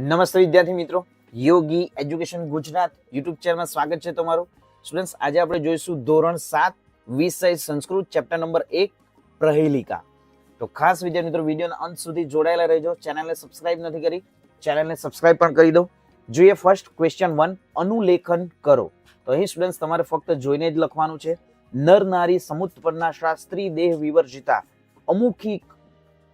નમસ્તે વિદ્યાર્થી મિત્રો. યોગી એજ્યુકેશન ગુજરાત યુટ્યુબ ચેનલમાં સ્વાગત છે તમારું. સ્ટુડન્ટ્સ, આજે આપણે જોઈશું ધોરણ સાત, વિષય સંસ્કૃત, ચેપ્ટર નંબર એક, પ્રહેલિકા. તો ખાસ વિદ્યાર્થી મિત્રો, વિડીયોના અંત સુધી જોડાયેલા રહેજો. ચેનલને સબસ્ક્રાઇબ નથી કરી, ચેનલને સબસ્ક્રાઇબ પણ કરી દો. જોઈએ ફર્સ્ટ ક્વેશ્ચન વન અનુલેખન કરો. તો અહીં સ્ટુડન્ટ્સ, તમારે ફક્ત જોઈને જ લખવાનું છે. નર નારી સમુત્પન્ના શાસ્ત્રી દેહ વિવર્જિતા, અમુખી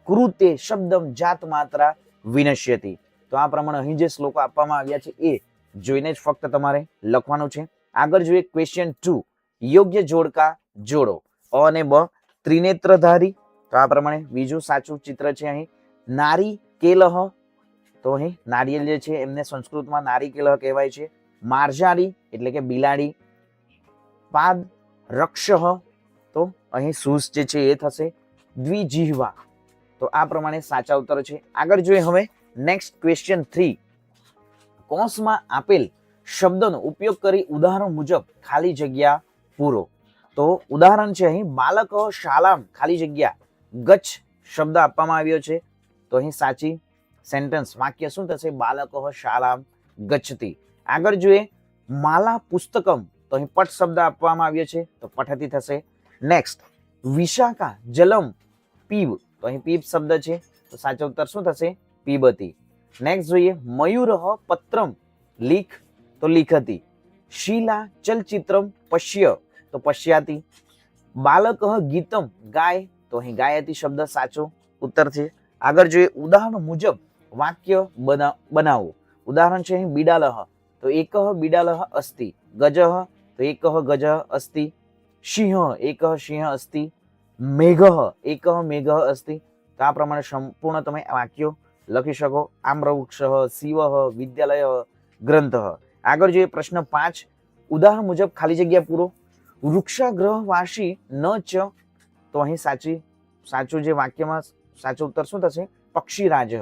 કૃતે શબ્દમ જાત માત્રા વિનશ્યતી. તો આ પ્રમાણે અહીં જે શ્લોકો આપવામાં આવ્યા છે એ જોઈને જ ફક્ત તમારે લખવાનું છે. આગળ જોઈએ ક્વેશ્ચન ટુ યોગ્ય જોડકા જોડો. અ અને બ ત્રિનેત્રધારી, તો આ પ્રમાણે બીજું સાચું ચિત્ર છે અહીં. નારી કેલહ, તો અહીં નારિયેલ જે છે એમને સંસ્કૃતમાં નારી કેલહ કહેવાય છે. માર્જારી એટલે કે બિલાડી. પાદ, રક્ષહ, તો અહીં સૂસ જે છે એ થશે. દ્વિજીહવા, તો આ પ્રમાણે સાચા ઉત્તર છે. આગળ જોઈએ હવે નેક્સ્ટ ક્વેશ્ચન થ્રી કૌંસમાં આપેલ શબ્દનો ઉપયોગ કરી ઉદાહરણ મુજબ ખાલી જગ્યા પૂરો. તો ઉદાહરણ છે અહીં, બાલક શાલામ ખાલી જગ્યા ગચ્છ શબ્દ આપવામાં આવ્યો છે. તો અહીં સાચી સેન્ટેન્સ વાક્ય શું થશે? બાલક શાલામ ગચ્છતી. આગળ જોઈએ, માલા પુસ્તકમ, તો અહીં પટ શબ્દ આપવામાં આવ્યો છે, તો પઠતી થશે. નેક્સ્ટ વિશાખા જલમ પીબ, તો અહીં પીબ શબ્દ છે, તો સાચો ઉત્તર શું થશે? પીબતી. નેક્સ્ટ જોઈએ મયુરહ પત્રમ. લીખ તો લીખતી શીલા ચલચિત્રમ પશ્ય તો પશ્યાતી. બાલક ગીતમ ગાય તો અહીં ગાયતી શબ્દ સાચો ઉત્તર છે. આગળ જોઈએ ઉદાહરણ મુજબ વાક્ય બના- બનાવો. ઉદાહરણ છે અહીં બિડાલહ. તો એકહ બિડાલહ અસ્તિ. ગજહ તો એકહ ગજહ અસ્તિ. સિંહ એકહ સિંહ અસ્તિ. મેઘ એકહ મેઘ અસ્તિ. તો આ પ્રમાણે સંપૂર્ણ તમે વાક્યો લખી શકો. આમ્રવૃક્ષ, શિવ, વિદ્યાલય, ગ્રંથ. આગળ જોઈએ પ્રશ્ન પાંચ. ઉદાહરણ મુજબ ખાલી જગ્યા પૂરો. વૃક્ષાગ્રહવાસી ન ચ, તો અહીં સાચી, સાચું જે વાક્યમાં સાચું ઉત્તર શું થશે? પક્ષી રાજ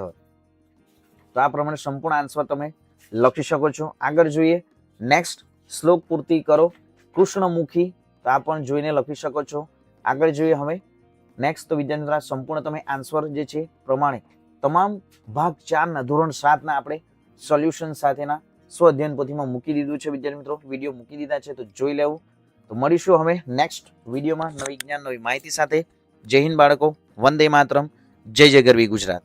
તો આ પ્રમાણે સંપૂર્ણ આન્સર તમે લખી શકો છો. આગળ જોઈએ. નેક્સ્ટ શ્લોક પૂર્તિ કરો. કૃષ્ણમુખી, તો આ પણ જોઈને લખી શકો છો. આગળ જોઈએ હવે. નેક્સ્ટ તો વિદ્યાર્થી સંપૂર્ણ તમે આન્સર જે છે પ્રમાણે તમામ ભાગ ચારના ધોરણ સાતના આપણે સોલ્યુશન સાથેના સ્વ અધ્યયન પોથીમાં મૂકી દીધું છે, વિદ્યાર્થી મિત્રો. વીડિયો મૂકી દીધા છે તો જોઈ લેવું. તો મળીશું હવે નેક્સ્ટ વિડીયોમાં નવી જ્ઞાન, નવી માહિતી સાથે. જય હિન્દ બાળકો. વંદે માતરમ. જય જય ગરવી ગુજરાત.